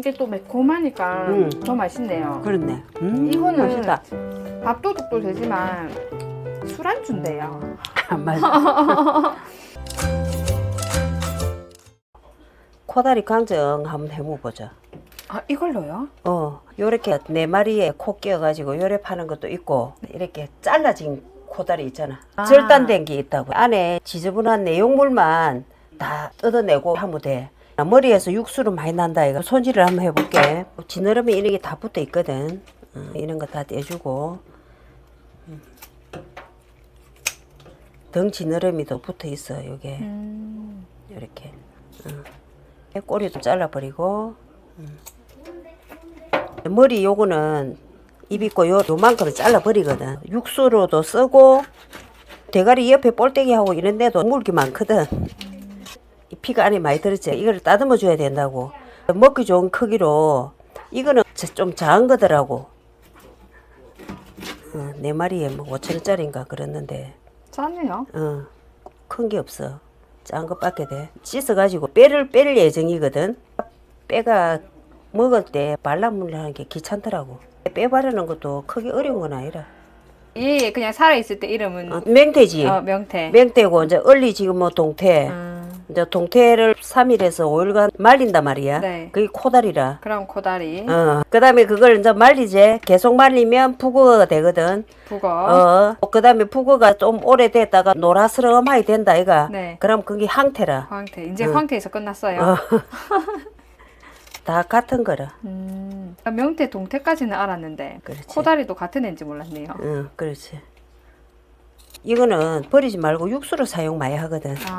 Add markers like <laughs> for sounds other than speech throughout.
이게 또 매콤하니까 음. 더 맛있네요. 그렇네. 음, 이거는- 맛있다. 밥도둑도 되지만 술안주인데요. 아, 맞아. <laughs> 코다리 강정 한번 해먹어보자. 아 이걸로요? 어, 요렇게 네 마리에 코 끼어가지고 요래 파는 것도 있고 이렇게 잘라진 코다리 있잖아. 아. 절단된 게 있다고. 안에 지저분한 내용물만 다 뜯어내고 하면 돼. 머리에서 육수를 많이 난다 이거 손질을 한번 해볼게. 지느러미 이런 게 다 붙어 있거든. 어, 이런 거 다 떼주고 음. 등 지느러미도 붙어 있어 요게 음. 이렇게 어. 꼬리도 잘라버리고 음. 머리 요거는 입 있고 요 요만큼은 잘라버리거든 육수로도 쓰고 대가리 옆에 볼때기 하고 이런 데도 물기 많거든 이 피가 안에 많이 들었지 이거를 따듬어 줘야 된다고 먹기 좋은 크기로 이거는 자- 좀 작은 거더라고 어, 네 마리에 뭐 5천 원짜리인가 그랬는데 짜네요. 어, 큰 게 없어. 작은 것밖에 돼. 씻어가지고 뼈를 뺄 예정이거든. 뼈가 먹을 때 발라물하는 게 귀찮더라고. 뼈 바르는 것도 크게 어려운 건 아니라. 예, 그냥 살아 있을 때 이름은 어, 맹태지. 어, 명태. 맹태고 이제 얼리 지금 뭐 동태. 음, 이제 동태를 3일에서 5일간 말린단 말이야. 네. 그게 코다리라. 그럼 코다리, 어. 그다음에 그걸 이제 말리지. 계속 말리면 북어가 되거든. 북어. 어. 그다음에 북어가 좀 오래됐다가 노라스름하게 된다 이가. 네. 그럼 그게 항태라. 황태. 이제 응. 황태에서 끝났어요. 어. <laughs> 다 같은 거라. 음, 명태 동태까지는 알았는데 그렇지. 코다리도 같은 애인지 몰랐네요. 응, 그렇지. 이거는 버리지 말고 육수로 사용 많이 하거든. 아,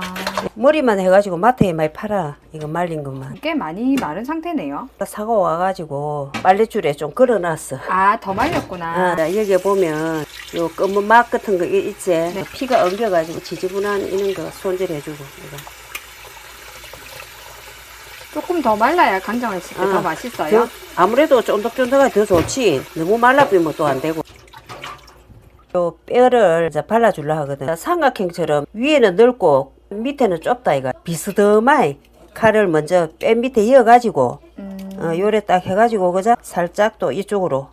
머리만 해가지고 마트에 많이 팔아. 이거 말린 것만. 꽤 많이 마른 상태네요. 사고 와가지고 빨래줄에 좀 걸어놨어. 아, 더 말렸구나. 아, 여기 보면 요 검은 막 같은 거 이- 있지. 피가 엉겨가지고 지지분한 이런 거 손질해주고. 이거. 조금 더 말라야 간장을 씹때 아, 더 맛있어요. 더- 아무래도 쫀득쫀득하게 더 좋지. 너무 말라비면 또 안 되고. 요 뼈를 이제 발라주려 하거든. 삼각형처럼 위에는 넓고 밑에는 좁다 이거. 비스듬하게 칼을 먼저 뼈 밑에 이어가지고 음, 어, 요래 딱 해가지고 그자 살짝 또 이쪽으로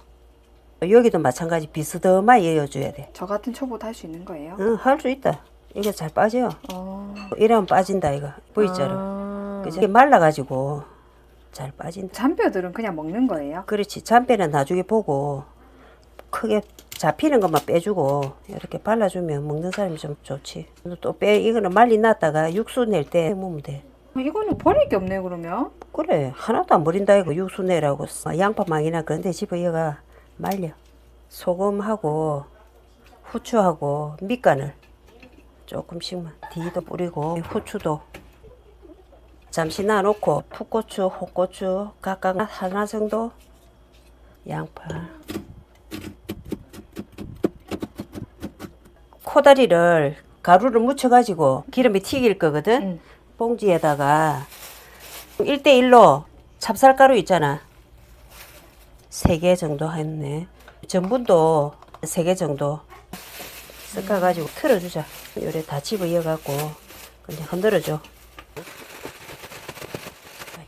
여기도 마찬가지 비스듬하게 이어줘야 돼. 저 같은 초보도 할 수 있는 거예요? 응, 할 수 있다. 이거 잘 빠져요. 어. 이러면 빠진다 이거. 보이잖아. 아. 그지? 말라가지고 잘 빠진다. 잔뼈들은 그냥 먹는 거예요? 그렇지. 잔뼈는 나중에 보고 크게 잡히는 것만 빼주고 이렇게 발라주면 먹는 사람이 좀 좋지. 또 빼 이거는 말리 놨다가 육수 낼 때 먹으면 돼. 어, 이거는 버릴 게 없네 그러면? 그래 하나도 안 버린다 이거 육수 내라고 양파망이나 그런 데 집어여가 말려. 소금하고 후추하고 밑간을 조금씩만 뒤도 뿌리고 후추도 잠시 놔놓고 풋고추, 홍고추 각각 하나 정도 양파 코다리를 가루를 묻혀가지고 기름에 튀길 거거든 응. 봉지에다가 1대1로 찹쌀가루 있잖아. 3개 정도 했네. 전분도 3개 정도 섞어가지고 틀어주자. 요래 다 집어 이어갖고 그냥 흔들어줘.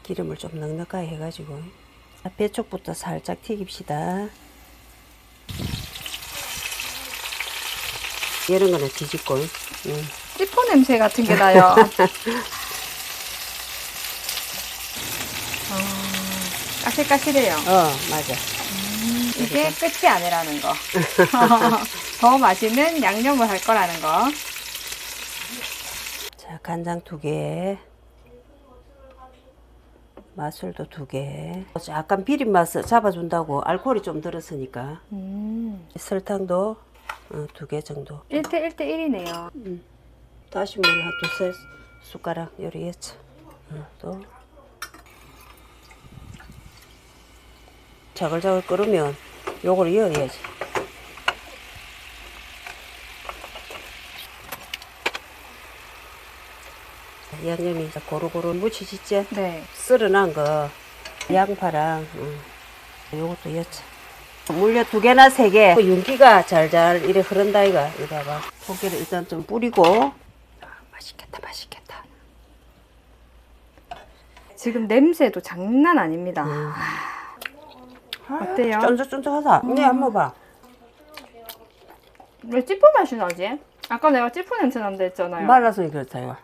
기름을 좀 넉넉하게 해가지고 배쪽부터 살짝 튀깁시다. 이런 거는 뒤집고 응. 찌포 냄새 같은 게 나요. <laughs> 어, 까실까실해요. 어 맞아. 이게 끝이 아니라는 거. <laughs> 더 맛있는 양념을 할 거라는 거. 자, 간장 두 개. 마술도 두 개. 약간 비린 맛을 잡아준다고 알코올이 좀 들었으니까. 음. 설탕도 어, 두 개 정도. 1대 1대 1이네요. 다시 물한 두세 숟가락 요리했죠. 어, 또. 자글자글 끓으면 요걸 이어야지. 양념이 이제 고루고루 묻히지지? 네. 썰어놓은 거 양파랑 음, 요것도 여차 물엿 두 개나 세 개. 그 윤기가 잘잘 이래 흐른다 이가 이다가 고기를 일단 좀 뿌리고 아, 맛있겠다 맛있겠다 지금 냄새도 장난 아닙니다. 음. 어때요? 쫀득쫀득하다. 네, 한번 봐. 왜 찌뿌 맛이 나지? 아까 내가 찌뿌 냄새 난다 했잖아요. 말라서 그렇다, 이거.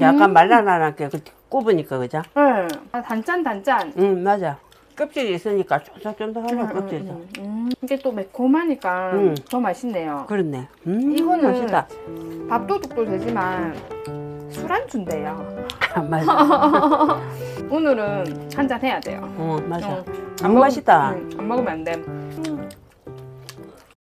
약간 음. 말라나니까 그 굽으니까, 그죠? 네. 아, 단짠 단짠. 응, 맞아. 껍질이 있으니까 쫀득쫀득하네, 껍질도. 음, 음. 이게 또 매콤하니까 음. 더 맛있네요. 그렇네. 음, 이거는 맛있다. 밥도둑도 되지만 술안주인데요. 아, 맞아. <laughs> 오늘은 한 잔 해야 돼요. 어, 맞아. 어, 너무 먹- 맛있다. 응, 안 먹으면 안 돼.